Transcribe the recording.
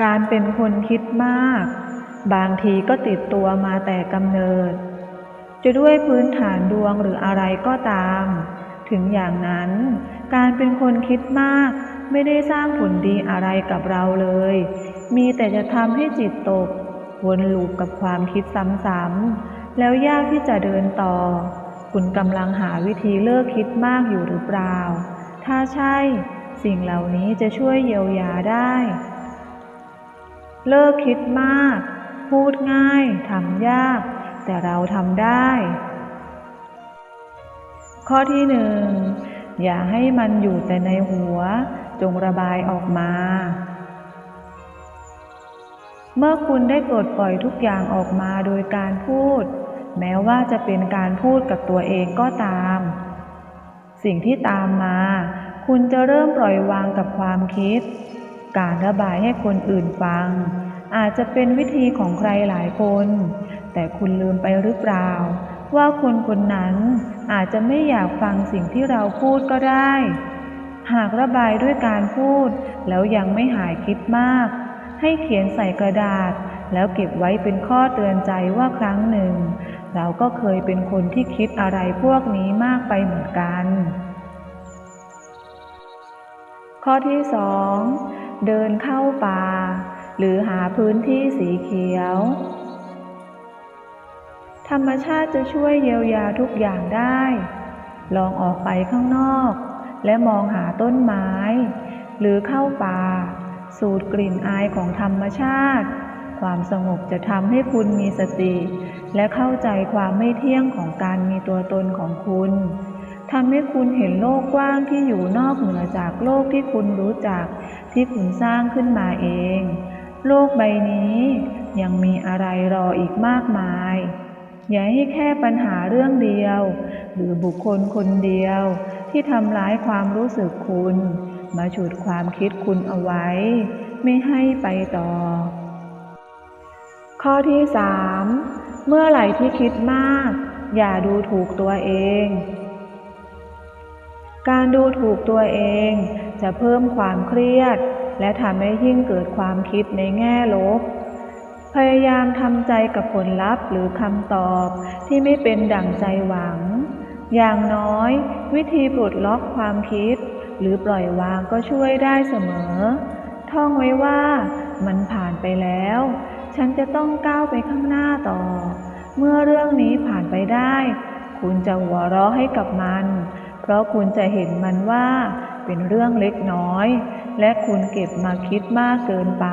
การเป็นคนคิดมาก บางทีก็ติดตัวมาแต่กำเนิด จะด้วยพื้นฐานดวงหรืออะไรก็ตาม ถึงอย่างนั้น การเป็นคนคิดมาก ไม่ได้สร้างผลดีอะไรกับเราเลย มีแต่จะทำให้จิตตก วนลูปกับความคิดซ้ำๆแล้วยากที่จะเดินต่อ คุณกำลังหาวิธีเลิกคิดมากอยู่หรือเปล่า ถ้าใช่ สิ่งเหล่านี้จะช่วยเยียวยาได้ เลิกคิดมาก พูดง่าย ทำยาก แต่เราทำได้ ข้อที่หนึ่งอย่าให้มันอยู่แต่ในหัว จงระบายออกมา เมื่อคุณได้ปลดปล่อยทุกอย่างออกมาโดยการพูด แม้ว่าจะเป็นการพูดกับตัวเองก็ตาม สิ่งที่ตามมา คุณจะเริ่มปล่อยวางกับความคิด การระบายให้คนอื่นฟัง อาจจะเป็นวิธีของใครหลายคน แต่คุณลืมไปหรือเปล่า ว่าคนคนนั้นอาจจะไม่อยากฟังสิ่งที่เราพูดก็ได้ หากระบายด้วยการพูด แล้วยังไม่หายคิดมาก ให้เขียนใส่กระดาษ แล้วเก็บไว้เป็นข้อเตือนใจว่าครั้งหนึ่ง เราก็เคยเป็นคนที่คิดอะไรพวกนี้มากไปเหมือนกันข้อที่สอง เดินเข้าป่า หรือหาพื้นที่สีเขียว ธรรมชาติจะช่วยเยียวยาทุกอย่างได้ ลองออกไปข้างนอก และมองหาต้นไม้ หรือเข้าป่า สูดกลิ่นอายของธรรมชาติ ความสงบจะทำให้คุณมีสติ และเข้าใจความไม่เที่ยงของการมีตัวตนของคุณ ทำให้คุณเห็นโลกกว้างที่อยู่นอกเหนือจากโลกที่คุณรู้จัก ที่คุณสร้างขึ้นมาเอง โลกใบนี้ยังมีอะไรรออีกมากมาย อย่าให้แค่ปัญหาเรื่องเดียว หรือบุคคลคนเดียว ที่ทำร้ายความรู้สึกคุณ มาฉุดความคิดคุณเอาไว้ ไม่ให้ไปต่อ ข้อที่สามเมื่อไหร่ที่คิดมาก อย่าดูถูกตัวเอง การดูถูกตัวเองจะเพิ่มความเครียด และทำให้ยิ่งเกิดความคิดในแง่ลบ พยายามทำใจกับผลลัพธ์หรือคำตอบที่ไม่เป็นดั่งใจหวัง อย่างน้อยวิธีปลดล็อกความคิด หรือปล่อยวางก็ช่วยได้เสมอ ท่องไว้ว่ามันผ่านไปแล้ว ฉันจะต้องก้าวไปข้างหน้าต่อ เมื่อเรื่องนี้ผ่านไปได้ คุณจะหัวเราะให้กับมัน เพราะคุณจะเห็นมันว่าเป็นเรื่องเล็กน้อย และคุณเก็บมาคิดมากเกินไป